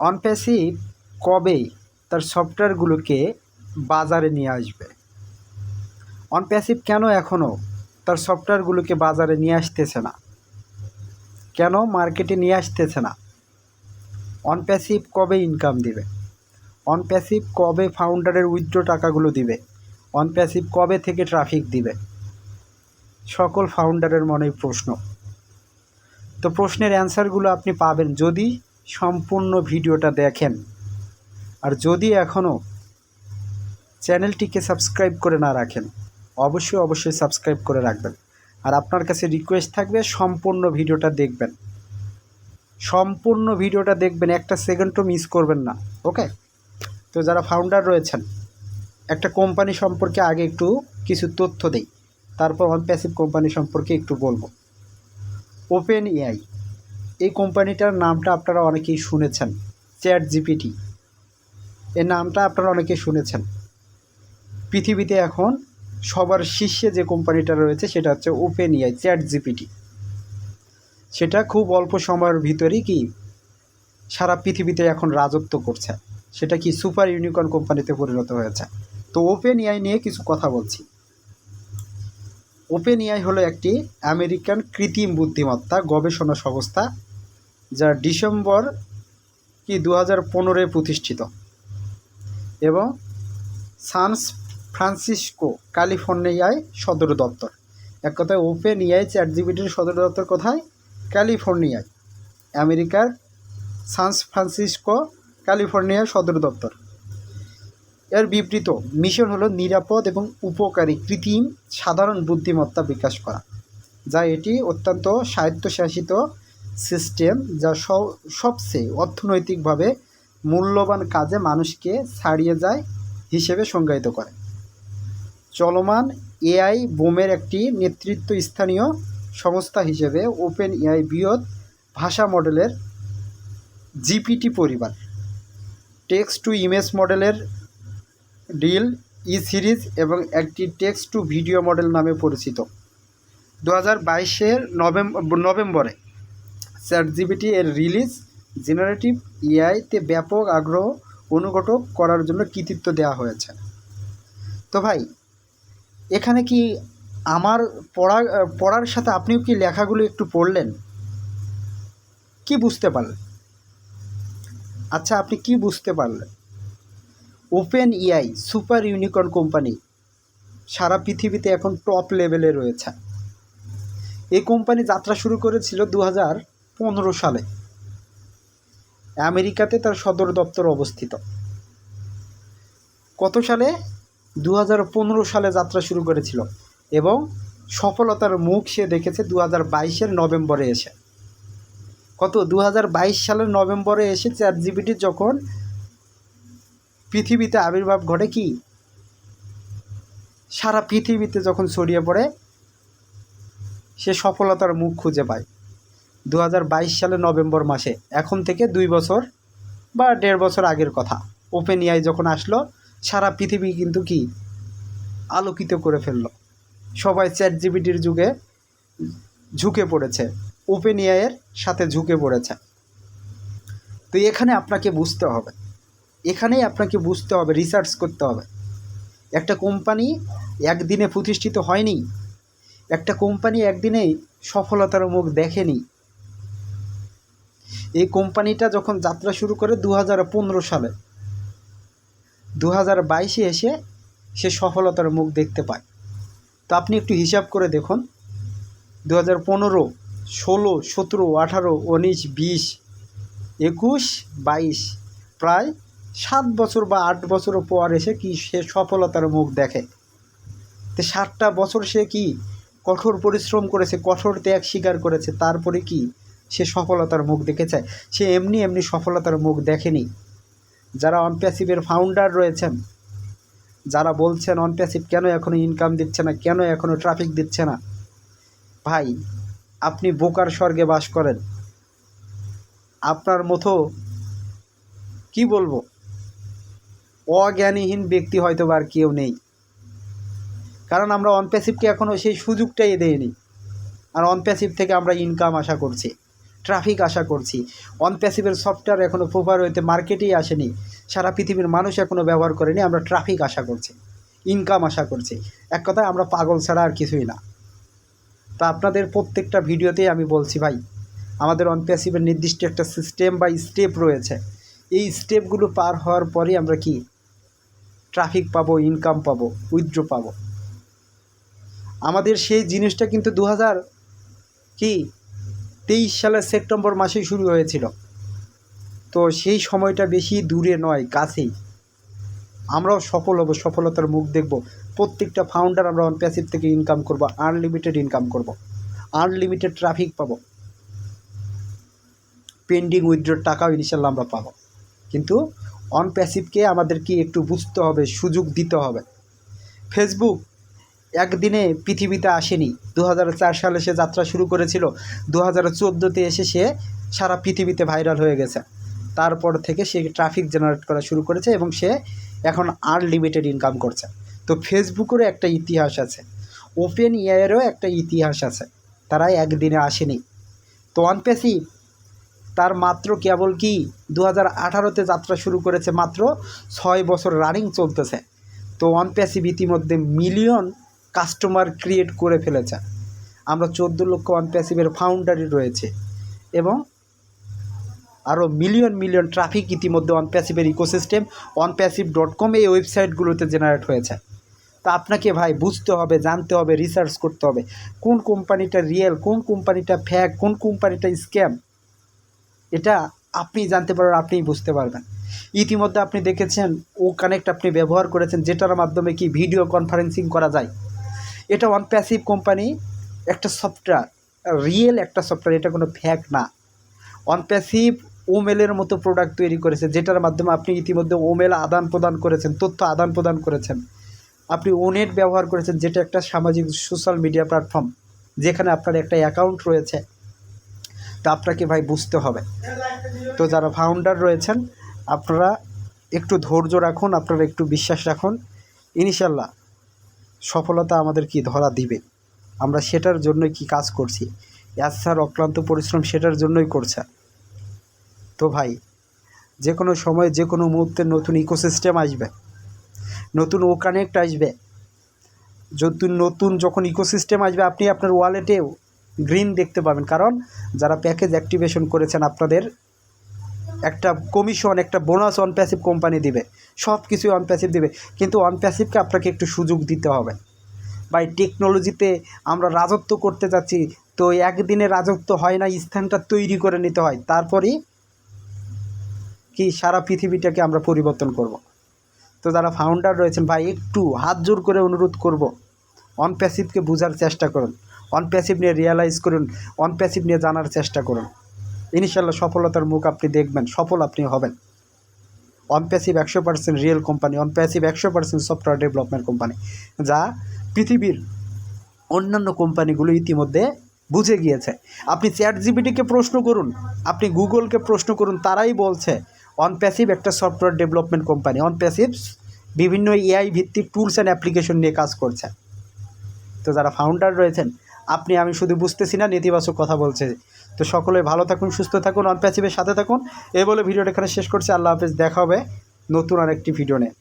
অনপ্যাসিভ কবে তার সফটওয়্যারগুলোকে বাজারে নিয়ে আসবে? অনপ্যাসিভ কেন এখনও তার সফটওয়্যারগুলোকে বাজারে নিয়ে আসতেছে না? কেন মার্কেটে নিয়ে আসতেছে না? অনপ্যাসিভ কবে ইনকাম দিবে? অনপ্যাসিভ কবে ফাউন্ডারের উইথড্র টাকাগুলো দিবে? অনপ্যাসিভ কবে থেকে ট্রাফিক দিবে? সকল ফাউন্ডারের মনেই প্রশ্ন। তো প্রশ্নের অ্যান্সারগুলো আপনি পাবেন যদি সম্পূর্ণ ভিডিওটা দেখেন। আর যদি এখনও চ্যানেলটিকে সাবস্ক্রাইব করে না রাখেন, অবশ্যই অবশ্যই সাবস্ক্রাইব করে রাখবেন। আর আপনার কাছে রিকোয়েস্ট থাকবে, সম্পূর্ণ ভিডিওটা দেখবেন। সম্পূর্ণ ভিডিওটা দেখবেন, একটা সেকেন্ডও মিস করবেন না, ওকে? তো যারা ফাউন্ডার রয়েছেন, একটা কোম্পানি সম্পর্কে আগে একটু কিছু তথ্য দেই। তারপর অনপ্যাসিভ কোম্পানি সম্পর্কে একটু বলব। Open AI. এই কোম্পানিটার নামটা আপনারা অনেকেই শুনেছেন চ্যাট জিপিটি এই নামটা আপনারা অনেকেই শুনেছেন। পৃথিবীতে এখন সবার শীর্ষে যে কোম্পানিটা রয়েছে সেটা হচ্ছে ওপেন এআই চ্যাট জিপিটি সেটা খুব অল্প সময়ের ভিতরেই কি সারা পৃথিবীতে এখন রাজত্ব করছে। সেটা কি সুপার ইউনিকর্ন কোম্পানিতে পরিণত হয়েছে। তো ওপেন এআই নিয়ে কিছু কথা বলছি। ওপেন এআই হলো একটি আমেরিকান কৃত্রিম বুদ্ধিমত্তা গবেষণা সংস্থা যা ডিসেম্বর কি দু হাজার পনেরোয় প্রতিষ্ঠিত। এবং সানস ফ্রান্সিসকো, ক্যালিফোর্নিয়ায় সদর দপ্তর। এক কথায় ওপেন ইয়াই চ্যাট জিবিটির সদর দপ্তর কোথায়? ক্যালিফোর্নিয়ায়। আমেরিকার সান ফ্রান্সিসকো ক্যালিফোর্নিয়ার সদর দপ্তর। এর বিবৃত, মিশন হলো নিরাপদ এবং উপকারী কৃত্রিম সাধারণ বুদ্ধিমত্তা বিকাশ করা, যা এটি অত্যন্ত স্বায়ত্তশাসিত সিস্টেম যা সবচেয়ে অর্থনৈতিকভাবে মূল্যবান কাজে মানুষকে ছাড়িয়ে যায় হিসেবে সংজ্ঞায়িত করে। চলমান এআই বোমের একটি নেতৃত্ব স্থানীয় সংস্থা হিসেবে ওপেন এআই বৃহৎ ভাষা মডেলের জিপিটি পরিবার। টেক্সট টু ইমেজ মডেলের ডিল ই সিরিজ এবং একটি টেক্সট টু ভিডিও মডেল নামে পরিচিত। দু হাজার বাইশের নভেম্বরে চ্যাট জিবিটি এর রিলিজ জেনারেটিভ এআইতে ব্যাপক আগ্রহ অনুঘটক করার জন্য কৃতিত্ব দেওয়া হয়েছে। তো ভাই, এখানে কি আমার পড়া, পড়ার সাথে আপনিও কি লেখাগুলো একটু পড়লেন? কি বুঝতে পারলেন? আচ্ছা আপনি কি বুঝতে পারলেন? Open AI super unicorn company, সারা পৃথিবীতে এখন টপ লেভেলে রয়েছে। এই কোম্পানি যাত্রা শুরু করেছিল দু হাজার পনেরো সালে। আমেরিকাতে তার সদর দপ্তর অবস্থিত। কত সালে? দু হাজার পনেরো সালে যাত্রা শুরু করেছিল এবং সফলতার মুখ সে দেখেছে দু হাজার বাইশের নভেম্বরে এসে। কত? দু হাজার বাইশ সালের নভেম্বরে এসে চ্যাট জিবিটির যখন পৃথিবীতে আবির্ভাব ঘটে কি? সারা পৃথিবীতে যখন ছড়িয়ে পড়ে, সে সফলতার মুখ খুঁজে পায়। দু হাজার বাইশ সালে নভেম্বর মাসে। এখন থেকে দুই বছর বা দেড় বছর আগের কথা। ওপেন এআই যখন আসলো, সারা পৃথিবী কিন্তু কি আলোকিত করে ফেলল। সবাই চ্যাট জিবিটির যুগে ঝুঁকে পড়েছে। ওপেন এআইয়ের সাথে ঝুঁকে পড়েছে। তো এখানে আপনাকে বুঝতে হবে। এখানেই আপনাকে বুঝতে হবে রিসার্চ করতে হবে। একটা কোম্পানি একদিনে প্রতিষ্ঠিত হয়নি। একটা কোম্পানি একদিনেই সফলতার মুখ দেখেনি। এই কোম্পানিটা যখন যাত্রা শুরু করে দু হাজার পনেরো সালে দু হাজার বাইশে এসে সে সফলতার মুখ দেখতে পায়। তো আপনি একটু হিসাব করে দেখুন দু হাজার পনেরো, ষোলো, সতেরো, আঠারো, উনিশ, বিশ, একুশ, বাইশ, প্রায় সাত বছর বা আট বছর পর এসে কি সে সফলতার মুখ দেখে। তো সাতটা বছর সে কি কঠোর পরিশ্রম করেছে, কঠোর ত্যাগ স্বীকার করেছে, তারপরে কি সে সফলতার মুখ দেখেছে। সে এমনি এমনি সফলতার মুখ দেখেনি। যারা অনপ্যাসিভের ফাউন্ডার রয়েছেন, যারা বলছেন অনপ্যাসিভ কেন এখনও ইনকাম দিচ্ছে না, কেন এখনও ট্রাফিক দিচ্ছে না, ভাই, আপনি বোকার স্বর্গে বাস করেন। আপনার মতো, কি বলব, অজ্ঞানীহীন ব্যক্তি হয়তো আর কেউ নেই। কারণ আমরা অনপ্যাসিভকে এখনও সেই সুযোগটাই দেয়নি আর অনপ্যাসিভ থেকে আমরা ইনকাম আশা করছি। ট্রাফিক আশা করছি। অন প্যাসিভের সফটওয়্যার এখনও প্রপার হইতে মার্কেটেই আসেনি। সারা পৃথিবীর মানুষ এখনও ব্যবহার করেনি, আমরা ট্রাফিক আশা করছি। ইনকাম আশা করছি। এক কথায় আমরা পাগল ছাড়া আর কিছুই না। তা আপনাদের প্রত্যেকটা ভিডিওতেই আমি বলছি ভাই, আমাদের অন প্যাসিভের নির্দিষ্ট একটা সিস্টেম বা স্টেপ রয়েছে। এই স্টেপগুলো পার হওয়ার পরেই আমরা কি? ট্রাফিক পাবো ইনকাম পাবো উইথড্র পাবো। আমাদের সেই জিনিসটা কিন্তু দু হাজার কি? তেইশ সালের সেপ্টেম্বর মাসেই শুরু হয়েছিল। তো সেই সময়টা বেশি দূরে নয়, কাছেই। আমরাও সফল হব, সফলতার মুখ দেখব। প্রত্যেকটা ফাউন্ডার আমরা অন প্যাসিভ থেকে ইনকাম করব আনলিমিটেড ইনকাম করব। আনলিমিটেড ট্রাফিক পাবো। পেন্ডিং উইথড্রোর টাকাও ইনশাল্লাহ আমরা পাবো। কিন্তু অন প্যাসিভকে আমাদেরকে একটু বুঝতে হবে, সুযোগ দিতে হবে। ফেসবুক একদিনে পৃথিবীতে আসেনি। দু হাজার চার সালে সে যাত্রা শুরু করেছিল। দু হাজার চোদ্দোতে এসে সে সারা পৃথিবীতে ভাইরাল হয়ে গেছে। তারপর থেকে সে ট্রাফিক জেনারেট করা শুরু করেছে এবং সে এখন আনলিমিটেড ইনকাম করছে। তো ফেসবুকেরও একটা ইতিহাস আছে। ওপেন ইয়ারেরও একটা ইতিহাস আছে। তারা একদিনে আসেনি। তো অনপ্যাসিভ তার মাত্র কেবল কি দু হাজার আঠারোতে যাত্রা শুরু করেছে মাত্র ছয় বছর রানিং চলতেছে। তো অনপ্যাসিভ ইতিমধ্যে মিলিয়ন কাস্টমার ক্রিয়েট করে ফেলেছে। আমরা চোদ্দ লক্ষ অনপ্যাসিভের ফাউন্ডারই রয়েছে এবং আরও মিলিয়ন মিলিয়ন ট্রাফিক ইতিমধ্যে অনপ্যাসিভের ইকোসিস্টেম অনপ্যাসিভ ডট কম এই ওয়েবসাইটগুলোতে জেনারেট হয়েছে। তা আপনাকে ভাই বুঝতে হবে, জানতে হবে রিসার্চ করতে হবে। কোন কোম্পানিটা রিয়েল কোন কোম্পানিটা ফ্যাক কোন কোম্পানিটা স্ক্যাম এটা আপনি জানতে পারবেন, আপনিই বুঝতে পারবেন। ইতিমধ্যে আপনি দেখেছেন, ও কানেক্ট আপনি ব্যবহার করেছেন, যেটার মাধ্যমে কি ভিডিও কনফারেন্সিং করা যায়। এটা ওয়ান প্যাসিভ কোম্পানি একটা সফটওয়্যার রিয়েল একটা সফটওয়্যার এটা কোনো ফ্যাক না। ওয়ান প্যাসিভ ওমেলের মতো প্রোডাক্ট তৈরি করেছে, যেটার মাধ্যমে আপনি ইতিমধ্যে ওমেল আদান প্রদান করেছেন, তথ্য আদান প্রদান করেছেন। আপনি ওনেট ব্যবহার করেছেন, যেটা একটা সামাজিক সোশ্যাল মিডিয়া প্ল্যাটফর্ম যেখানে আপনার একটা অ্যাকাউন্ট রয়েছে। তা আপনাকে ভাই বুঝতে হবে। তো যারা ফাউন্ডার রয়েছেন, আপনারা একটু ধৈর্য রাখুন, আপনারা একটু বিশ্বাস রাখুন। ইনশাল্লাহ সফলতা আমাদের কি ধরা দিবে? আমরা সেটার জন্যই কি কাজ করছি? স্যার অক্লান্ত পরিশ্রম সেটার জন্যই করছে। তো ভাই যে কোনো সময় যে কোনো মুহূর্তে নতুন ইকোসিস্টেম আসবে। নতুন ও কানেক্ট আসবে। যদি নতুন যখন ইকোসিস্টেম আসবে, আপনি আপনার ওয়ালেটেও গ্রিন দেখতে পাবেন। কারণ যারা প্যাকেজ অ্যাক্টিভেশন করেছেন আপনাদের একটা কমিশন একটা বোনাস অন প্যাসিভ কোম্পানি দিবে। সব কিছুই অন প্যাসিভ দিবে। কিন্তু অন প্যাসিভকে আপনাকে একটু সুযোগ দিতে হবে। বাই টেকনোলজিতে আমরা রাজত্ব করতে যাচ্ছি, তো একদিনে রাজত্ব হয় না, স্থানটা তৈরি করে নিতে হয়। তারপরেই কি সারা পৃথিবীটাকে আমরা পরিবর্তন করব। তো যারা ফাউন্ডার রয়েছেন, ভাই, একটু হাত জোর করে অনুরোধ করব অন প্যাসিভকে বোঝার চেষ্টা করুন। অন প্যাসিভ নিয়ে রিয়ালাইজ করুন অন প্যাসিভ নিয়ে জানার চেষ্টা করুন। ইনশাল্লাহ সফলতার মুখ আপনি দেখবেন, সফল আপনি হবেন। অনপ্যাসিভ একশো পার্সেন্ট রিয়েল কোম্পানি অনপ্যাসিভ একশো পার্সেন্ট সফটওয়্যার ডেভেলপমেন্ট কোম্পানি যা পৃথিবীর অন্যান্য কোম্পানিগুলো ইতিমধ্যে বুঝে গিয়েছে। আপনি চ্যাট জিবিটিকে প্রশ্ন করুন, আপনি গুগলকে প্রশ্ন করুন, তারাই বলছে অনপ্যাসিভ একটা সফটওয়্যার ডেভেলপমেন্ট কোম্পানি অনপ্যাসিভ বিভিন্ন এআই ভিত্তিক টুলস অ্যান্ড অ্যাপ্লিকেশন নিয়ে কাজ করছে। তো যারা ফাউন্ডার রয়েছেন, আপনি, আমি শুধু বুঝতেছি না, নেতিবাচক কথা বলছে তো সকলে ভালো থাকুন, সুস্থ থাকুন, অনপ্যাসিভের সাথে থাকুন। এই বলে ভিডিওটা এখানে শেষ করছি। আল্লাহ হাফেজ, দেখা হবে নতুন আরেকটি ভিডিও নিয়ে।